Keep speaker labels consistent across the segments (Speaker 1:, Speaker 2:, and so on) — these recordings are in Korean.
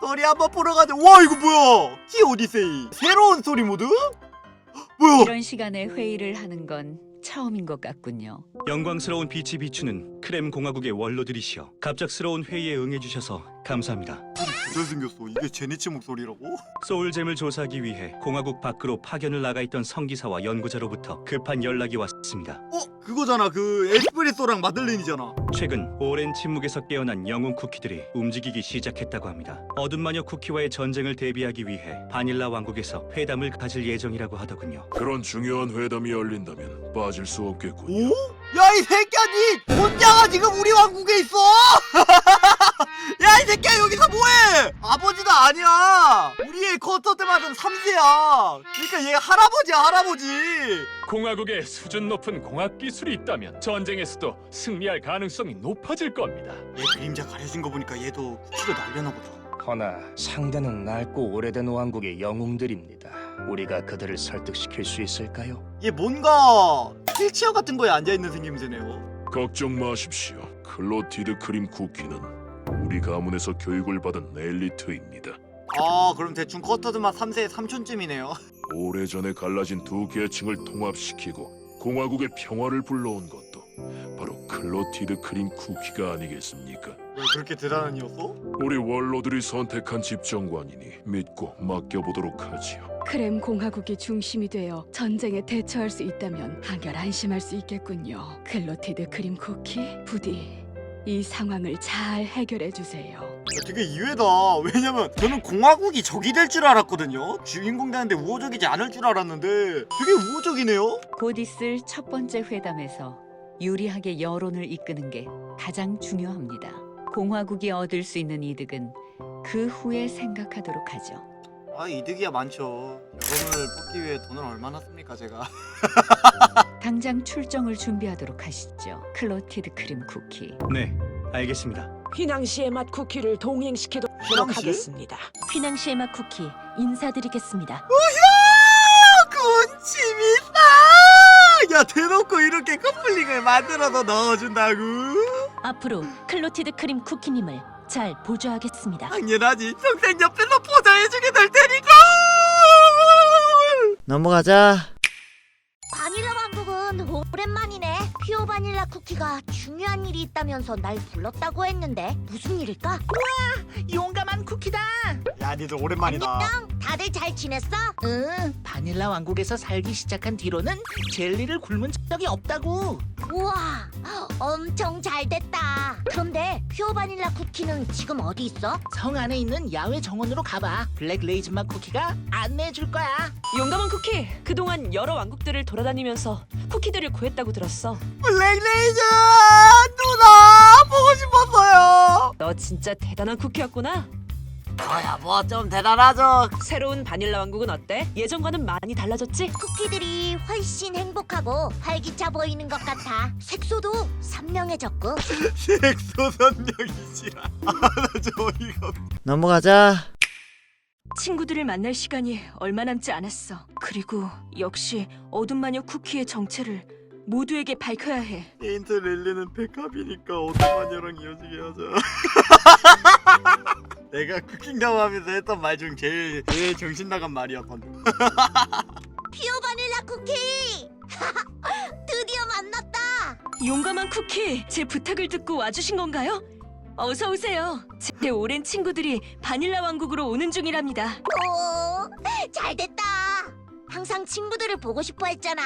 Speaker 1: 소리 한번 보러 가자 와 이거 뭐야 키 오디세이 새로운 스토리 모드? 뭐야
Speaker 2: 이런 시간에 회의를 하는 건 처음인 것 같군요.
Speaker 3: 영광스러운 빛이 비추는 크렘 공화국의 원로들이시여 갑작스러운 회의에 응해주셔서 감사합니다.
Speaker 1: 잘생겼어 이게 제니치 목소리라고?
Speaker 3: 소울잼을 조사하기 위해 공화국 밖으로 파견을 나가 있던 성기사와 연구자로부터 급한 연락이 왔습니다.
Speaker 1: 어? 그거잖아 그 에스프레소랑 마들렌이잖아
Speaker 3: 최근 오랜 침묵에서 깨어난 영웅 쿠키들이 움직이기 시작했다고 합니다. 어둠 마녀 쿠키와의 전쟁을 대비하기 위해 바닐라 왕국에서 회담을 가질 예정이라고 하더군요.
Speaker 4: 그런 중요한 회담이 열린다면 빠질 수 없겠군.
Speaker 1: 오? 야 이 새끼야 니 혼자가 지금 우리 왕국에 있어 야 이 새끼야 여기서 뭐해 아버지도 아니야 우리의 커터때 맞은 3세야 그러니까 얘 할아버지야 할아버지
Speaker 5: 공화국에 수준 높은 공학 기술이 있다면 전쟁에서도 승리할 가능성이 높아질 겁니다.
Speaker 1: 얘 그림자 가려진 거 보니까 얘도 쿠키로 날려나 보다
Speaker 6: 허나 상대는 낡고 오래된 왕국의 영웅들입니다. 우리가 그들을 설득시킬 수 있을까요?
Speaker 1: 얘 뭔가 휠체어 같은 거에 앉아있는 생김새네요
Speaker 4: 걱정 마십시오. 클로티드 크림 쿠키는 우리 가문에서 교육을 받은 엘리트입니다.
Speaker 1: 아 그럼 대충 커터드만 3세의 삼촌쯤이네요
Speaker 4: 오래전에 갈라진 두 계층을 통합시키고 공화국의 평화를 불러온 것도 바로 클로티드 크림 쿠키가 아니겠습니까?
Speaker 1: 왜 그렇게 대단한 이었어?
Speaker 4: 우리 원로들이 선택한 집정관이니 믿고 맡겨보도록 하지요.
Speaker 7: 크렘 공화국이 중심이 되어 전쟁에 대처할 수 있다면 한결 안심할 수 있겠군요. 클로티드 크림 쿠키, 부디 이 상황을 잘 해결해 주세요.
Speaker 1: 되게 이외다. 왜냐면 저는 공화국이 적이 될 줄 알았거든요. 주인공 되는데 우호적이지 않을 줄 알았는데 되게 우호적이네요.
Speaker 2: 곧 있을 첫 번째 회담에서 유리하게 여론을 이끄는 게 가장 중요합니다. 공화국이 얻을 수 있는 이득은 그 후에 생각하도록 하죠.
Speaker 1: 아 이득이야 많죠. 여론을 뽑기 위해 돈을 얼마나 씁니까 제가.
Speaker 2: 당장 출정을 준비하도록 하시죠. 클로티드 크림 쿠키.
Speaker 3: 네, 알겠습니다.
Speaker 8: 휘낭시의 맛 쿠키를 동행시키도록
Speaker 1: 휘낭시?
Speaker 8: 하겠습니다.
Speaker 9: 휘낭시의 맛 쿠키 인사드리겠습니다.
Speaker 1: 군침이 싸! 야 대놓고 이렇게 커플링을 만들어서 넣어준다고?
Speaker 9: 앞으로 클로티드 크림 쿠키님을 잘 보조하겠습니다.
Speaker 1: 당연하지. 평생 옆에서 보좌해주게 될 테니까. 넘어가자.
Speaker 10: 바닐라 왕국은 오랜만이네. 바닐라 쿠키가 중요한 일이 있다면서 날 불렀다고 했는데 무슨 일일까?
Speaker 11: 용감한 쿠키다.
Speaker 1: 야 니들 오랜만이다.
Speaker 10: 안녕. 다들 잘 지냈어?
Speaker 11: 응, 바닐라 왕국에서 살기 시작한 뒤로는 젤리를 굶은 적이 없다고.
Speaker 10: 우와, 엄청 잘 됐다. 그런데 퓨어 바닐라 쿠키는 지금 어디 있어?
Speaker 11: 성 안에 있는 야외 정원으로 가봐. 블랙 레이즈맛 쿠키가 안내해 줄 거야.
Speaker 8: 용감한 쿠키, 그동안 여러 왕국들을 돌아다니면서 쿠키들을 구했다고 들었어.
Speaker 1: 블랙 레이즈 누나 보고 싶었어요.
Speaker 8: 너 진짜 대단한 쿠키였구나.
Speaker 1: 뭐야 뭐 좀 대단하죠.
Speaker 8: 새로운 바닐라 왕국은 어때? 예전과는 많이 달라졌지?
Speaker 10: 쿠키들이 훨씬 행복하고 활기차 보이는 것 같아. 색소도 선명해졌고.
Speaker 1: 색소 선명이지라. 아나저 어이가. 없- 넘어가자.
Speaker 7: 친구들을 만날 시간이 얼마 남지 않았어. 그리고 역시 어둠 마녀 쿠키의 정체를 모두에게 밝혀야 해.
Speaker 1: 페인트 랠리는 백합이니까 오토마녀랑 이어지게 하자. 내가 쿠킹다운 하면서 했던 말 중 제일 제일 정신 나간 방금.
Speaker 10: 퓨어 바닐라 쿠키! 드디어 만났다.
Speaker 7: 용감한 쿠키, 제 부탁을 듣고 와주신 건가요? 어서 오세요. 제 오랜 친구들이 바닐라 왕국으로 오는 중이랍니다.
Speaker 10: 오, 잘 됐다. 항상 친구들을 보고 싶어 했잖아.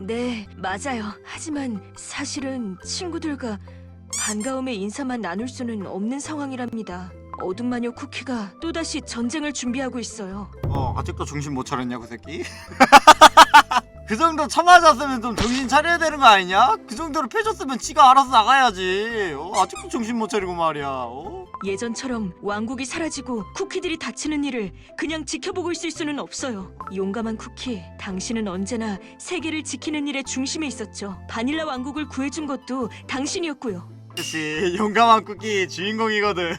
Speaker 7: 네, 맞아요. 하지만 사실은 친구들과 반가움의 인사만 나눌 수는 없는 상황이랍니다. 어둠 마녀 쿠키가 또다시 전쟁을 준비하고 있어요.
Speaker 1: 어 아직도 정신 못 차렸냐 그 새끼? 그 정도 처맞았으면 좀 정신 차려야 되는 거 아니냐? 그 정도로 패줬으면 지가 알아서 나가야지. 어, 아직도 정신 못 차리고 말이야. 어?
Speaker 7: 예전처럼 왕국이 사라지고 쿠키들이 다치는 일을 그냥 지켜보고 있을 수는 없어요. 용감한 쿠키, 당신은 언제나 세계를 지키는 일의 중심에 있었죠. 바닐라 왕국을 구해준 것도 당신이었고요.
Speaker 1: 그치 용감한 쿠키 주인공이거든.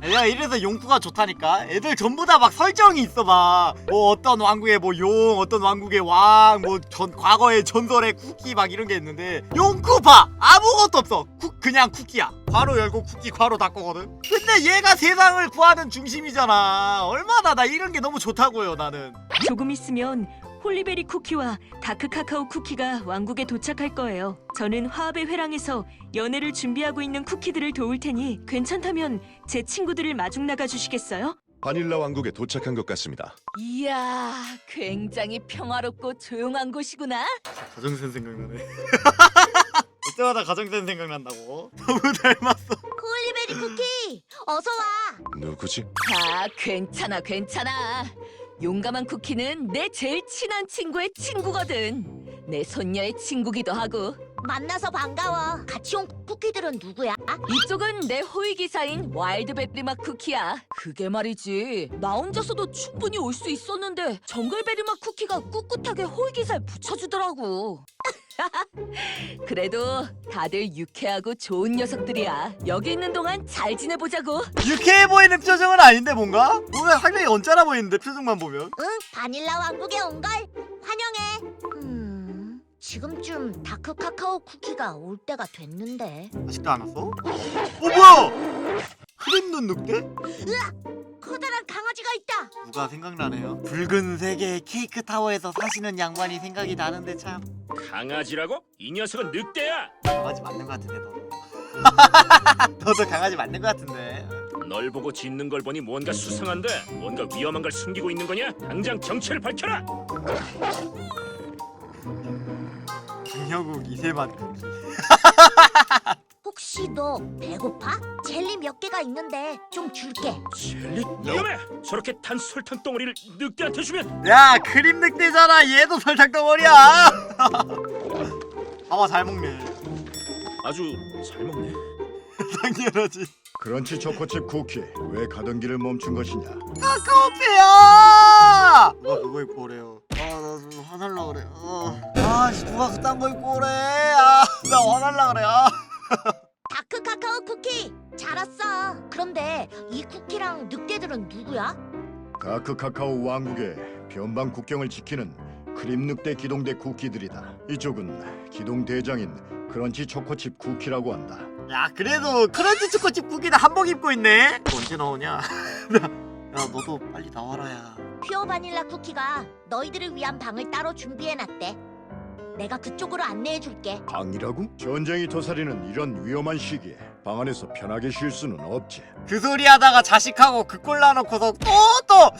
Speaker 1: 내가 이래서 용쿠가 좋다니까. 애들 전부 다 막 설정이 있어 막. 뭐 어떤 왕국의 뭐 용, 어떤 왕국의 왕, 뭐 전 과거의 전설의 쿠키 막 이런 게 있는데 용쿠 봐 아무것도 없어. 쿠, 그냥 쿠키야. 괄호 열고 쿠키 괄호 닫고거든 근데 얘가 세상을 구하는 중심이잖아 얼마나 나 이런 게 너무 좋다고요 나는
Speaker 7: 조금 있으면 홀리베리 쿠키와 다크 카카오 쿠키가 왕국에 도착할 거예요. 저는 화합의 회랑에서 연애를 준비하고 있는 쿠키들을 도울 테니 괜찮다면 제 친구들을 마중 나가 주시겠어요?
Speaker 4: 바닐라 왕국에 도착한 것 같습니다.
Speaker 9: 이야, 굉장히 평화롭고 조용한 곳이구나.
Speaker 1: 가정센 생각나네 올 때마다 가정센 생각난다고 너무 닮았어
Speaker 10: 홀리베리 쿠키, 어서 와.
Speaker 4: 누구지?
Speaker 9: 아, 괜찮아, 괜찮아. 용감한 쿠키는 내 제일 친한 친구의 친구거든. 내 손녀의 친구기도 하고.
Speaker 10: 만나서 반가워. 같이 온 쿠키들은 누구야?
Speaker 9: 이쪽은 내 호위 기사인 와일드 베리맛 쿠키야. 그게 말이지. 나 혼자서도 충분히 올 수 있었는데 정글 베리맛 쿠키가 꿋꿋하게 호위 기사를 붙여주더라고. 그래도 다들 유쾌하고 좋은 녀석들이야. 여기 있는 동안 잘 지내보자고.
Speaker 1: 유쾌해 보이는 표정은 아닌데 뭔가? 보면 상당히 언짢아 보이는데 표정만 보면
Speaker 10: 응, 바닐라 왕국에 온 걸 환영해. 음, 지금쯤 다크 카카오 쿠키가 올 때가 됐는데.
Speaker 1: 아직도 안 왔어? 어 뭐야 크림눈 늑대?
Speaker 10: 커다란 강아지가 있다.
Speaker 1: 누가 생각나네요 붉은 세계 케이크 타워에서 사시는 양반이 생각이 나는데 참
Speaker 5: 강아지라고? 이 녀석은 늑대야.
Speaker 1: 강아지 맞는 것 같은데 너도 너도 강아지 맞는 것 같은데
Speaker 5: 널 보고 짖는 걸 보니 뭔가 수상한데 뭔가 위험한 걸 숨기고 있는 거냐? 당장 정체를 밝혀라.
Speaker 1: 강혁욱 이세만
Speaker 10: 혹시 너 배고파? 젤리 몇 개가 있는데 좀 줄게.
Speaker 5: 젤리 위험해. 저렇게 탄 설탕 덩어리를 늑대한테 주면
Speaker 1: 야 크림 늑대잖아 얘도 설탕 덩어리야 아마 잘 먹네
Speaker 5: 아주 잘 먹네.
Speaker 1: 당연하지
Speaker 4: 크런치 초코칩 쿠키 왜 가던 길을 멈춘 것이냐?
Speaker 1: 카카오페야 누가 그거 입고 오래요 아나 좀 화날라 그래 어. 아씨 누가 그딴 거 입고 오래 아나 화날라 그래 아.
Speaker 10: 쿠키. 잘 왔어. 그런데 이 쿠키랑 늑대들은 누구야?
Speaker 4: 다크 카카오 왕국의 변방 국경을 지키는 크림 늑대 기동대 쿠키들이다. 이쪽은 기동 대장인 크런치 초코칩 쿠키라고 한다.
Speaker 1: 야 그래도 크런치 초코칩 쿠키는 한복 입고 있네 언제 나오냐 야 너도 빨리 나와라 야
Speaker 10: 퓨어 바닐라 쿠키가 너희들을 위한 방을 따로 준비해놨대. 내가 그쪽으로 안내해줄게.
Speaker 4: 방이라고? 전쟁이 도사리는 이런 위험한 시기에 방 안에서 편하게 쉴 수는 없지.
Speaker 1: 그 소리 하다가 자식하고 그 꼴 나놓고서 또또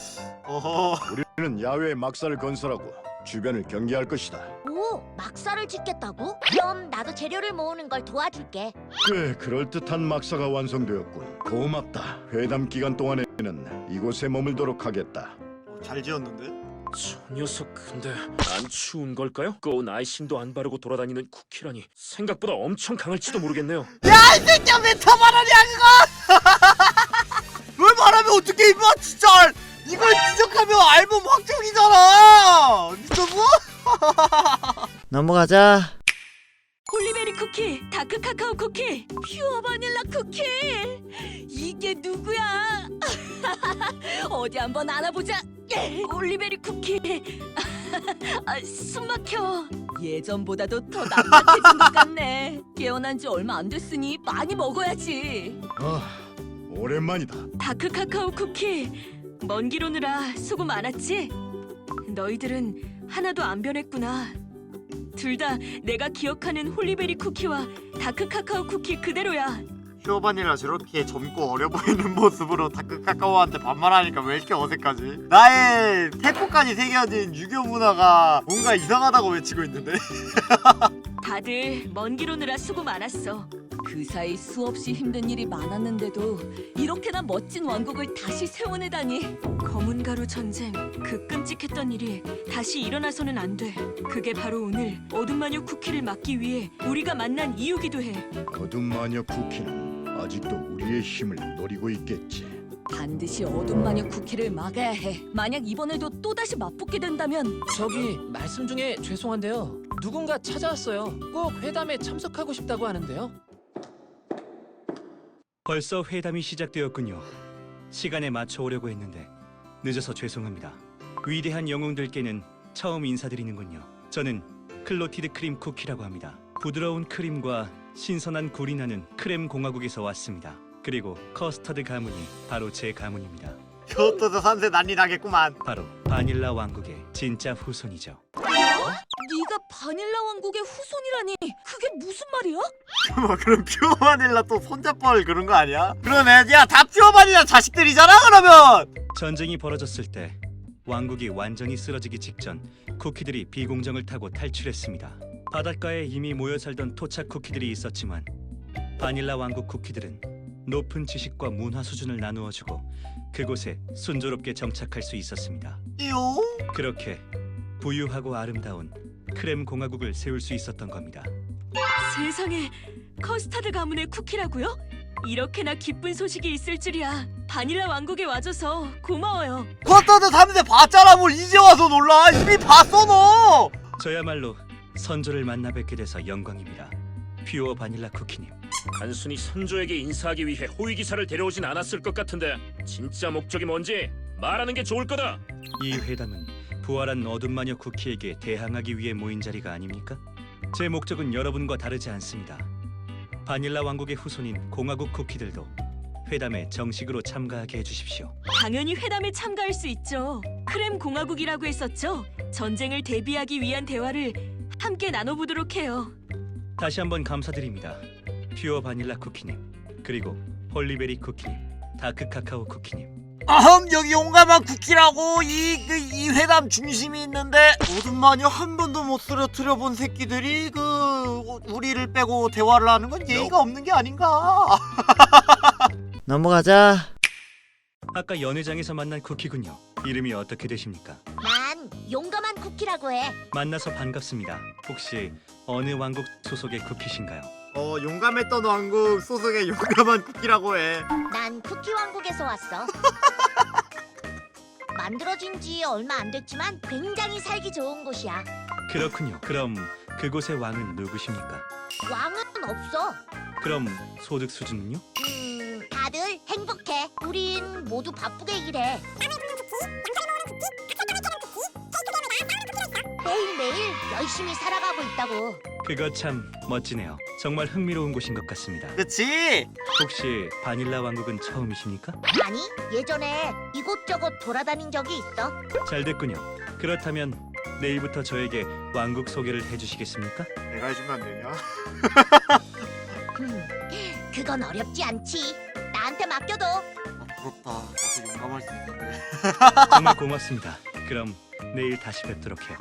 Speaker 1: 어허
Speaker 4: 우리는 야외에 막사를 건설하고 주변을 경계할 것이다.
Speaker 10: 오, 막사를 짓겠다고? 그럼 나도 재료를 모으는 걸 도와줄게.
Speaker 4: 꽤 그럴듯한 막사가 완성되었군. 고맙다. 회담 기간 동안에는 이곳에 머물도록 하겠다.
Speaker 1: 잘 지었는데
Speaker 5: 저 녀석 근데 안 추운 걸까요? 꼬운 아이싱도 안 바르고 돌아다니는 쿠키라니 생각보다 엄청 강할지도 모르겠네요.
Speaker 1: 야 이 새끼야 왜 타말하냐 그거 왜 말하면 어떻게 입어 진짜 이걸 지적하면 알몸 확정이잖아 미쳤어? 넘어가자
Speaker 7: 홀리베리 쿠키, 다크 카카오 쿠키.
Speaker 9: 퓨어 바닐라 쿠키. 이게 누구야? 어디 한번 안아보자.
Speaker 7: 홀리베리 쿠키.
Speaker 9: 아, 숨 막혀. 예전보다도 더 납작해진 것 같네. 깨어난 지 얼마 안 됐으니 많이 먹어야지.
Speaker 4: 아, 오랜만이다.
Speaker 7: 다크 카카오 쿠키. 먼 길 오느라 수고 많았지? 너희들은 하나도 안 변했구나. 둘 다 내가 기억하는 홀리베리 쿠키와 다크 카카오 쿠키 그대로야.
Speaker 1: 퓨어바닐라 저렇게 젊고 어려 보이는 모습으로 다크 카카오한테 반말하니까 왜 이렇게 어색하지? 나의 태포까지 새겨진 유교 문화가 뭔가 이상하다고 외치고 있는데
Speaker 7: 다들 먼 길 오느라 수고 많았어.
Speaker 9: 그 사이 수없이 힘든 일이 많았는데도 이렇게나 멋진 왕국을 다시 세워내다니.
Speaker 7: 검은 가루 전쟁, 그 끔찍했던 일이 다시 일어나서는 안 돼. 그게 바로 오늘 어둠 마녀 쿠키를 막기 위해 우리가 만난 이유기도 해.
Speaker 4: 어둠 마녀 쿠키는 아직도 우리의 힘을 노리고 있겠지.
Speaker 9: 반드시 어둠 마녀 쿠키를 막아야 해. 만약 이번에도 또다시 맞붙게 된다면
Speaker 12: 저기 말씀 중에 죄송한데요. 누군가 찾아왔어요. 꼭 회담에 참석하고 싶다고 하는데요.
Speaker 3: 벌써 회담이 시작되었군요. 시간에 맞춰 오려고 했는데 늦어서 죄송합니다. 위대한 영웅들께는 처음 인사드리는군요. 저는 클로티드 크림 쿠키라고 합니다. 부드러운 크림과 신선한 굴이 나는 크렘 공화국에서 왔습니다. 그리고 커스터드 가문이 바로 제 가문입니다.
Speaker 1: 저것도 3세 난리 나겠구만
Speaker 3: 바로 바닐라 왕국의 진짜 후손이죠.
Speaker 9: 네가 바닐라 왕국의 후손이라니 그게 무슨 말이야?
Speaker 1: 뭐 그럼 퓨어 바닐라 또 손잡벌 그런 거 아니야? 그러네 야 다 퓨어 바닐라 자식들이잖아 그러면
Speaker 3: 전쟁이 벌어졌을 때 왕국이 완전히 쓰러지기 직전 쿠키들이 비공정을 타고 탈출했습니다. 바닷가에 이미 모여 살던 토착 쿠키들이 있었지만 바닐라 왕국 쿠키들은 높은 지식과 문화 수준을 나누어주고 그곳에 순조롭게 정착할 수 있었습니다.
Speaker 1: 요?
Speaker 3: 그렇게 부유하고 아름다운 크렘 공화국을 세울 수 있었던 겁니다.
Speaker 7: 세상에 커스타드 가문의 쿠키라고요? 이렇게나 기쁜 소식이 있을 줄이야. 바닐라 왕국에 와줘서 고마워요.
Speaker 1: 커스터드 3세 봤잖아 뭘 이제 와서 놀라 이미 봤어 너
Speaker 3: 저야말로 선조를 만나 뵙게 돼서 영광입니다. 퓨어 바닐라 쿠키님.
Speaker 5: 단순히 선조에게 인사하기 위해 호위 기사를 데려오진 않았을 것 같은데 진짜 목적이 뭔지 말하는 게 좋을 거다.
Speaker 3: 이 회담은 부활한 어둠 마녀 쿠키에게 대항하기 위해 모인 자리가 아닙니까? 제 목적은 여러분과 다르지 않습니다. 바닐라 왕국의 후손인 공화국 쿠키들도 회담에 정식으로 참가하게 해주십시오.
Speaker 7: 당연히 회담에 참가할 수 있죠. 크렘 공화국이라고 했었죠. 전쟁을 대비하기 위한 대화를 함께 나눠보도록 해요.
Speaker 3: 다시 한번 감사드립니다. 퓨어 바닐라 쿠키님 그리고 홀리베리 쿠키님, 다크 카카오 쿠키님.
Speaker 1: 아흠 여기 용감한 쿠키라고 이, 그, 이 회담 중심이 있는데 오줌마녀 한 번도 못 쓰러뜨려 본 새끼들이 그 우리를 빼고 대화를 하는 건 예의가 없는 게 아닌가 넘어가자
Speaker 3: 아까 연회장에서 만난 쿠키군요. 이름이 어떻게 되십니까?
Speaker 10: 난 용감한 쿠키라고 해.
Speaker 3: 만나서 반갑습니다. 혹시 어느 왕국 소속의 쿠키신가요?
Speaker 1: 어 용감했던 왕국 소속의 용감한 쿠키라고 해
Speaker 10: 난 쿠키 왕국에서 왔어. 만들어진 지 얼마 안 됐지만 굉장히 살기 좋은 곳이야.
Speaker 3: 그렇군요. 그럼 그곳의 왕은 누구십니까?
Speaker 10: 왕은 없어.
Speaker 3: 그럼 소득 수준은요?
Speaker 10: 행복해. 우린 모두 바쁘게 일해. 매일매일 열심히 살아가고 있다고.
Speaker 3: 그거 참 멋지네요. 정말 흥미로운 곳인 것 같습니다.
Speaker 1: 그치?
Speaker 3: 혹시 바닐라 왕국은 처음이십니까?
Speaker 10: 아니, 예전에 이곳저곳 돌아다닌 적이 있어.
Speaker 3: 잘 됐군요. 그렇다면 내일부터 저에게 왕국 소개를 해주시겠습니까?
Speaker 1: 내가 해주면 안 되냐?
Speaker 10: 음, 그건 어렵지 않지. 나한테 맡겨둬.
Speaker 1: 아 부럽다 나도 용감할 수 있는데
Speaker 3: 정말 고맙습니다. 그럼 내일 다시 뵙도록 해요.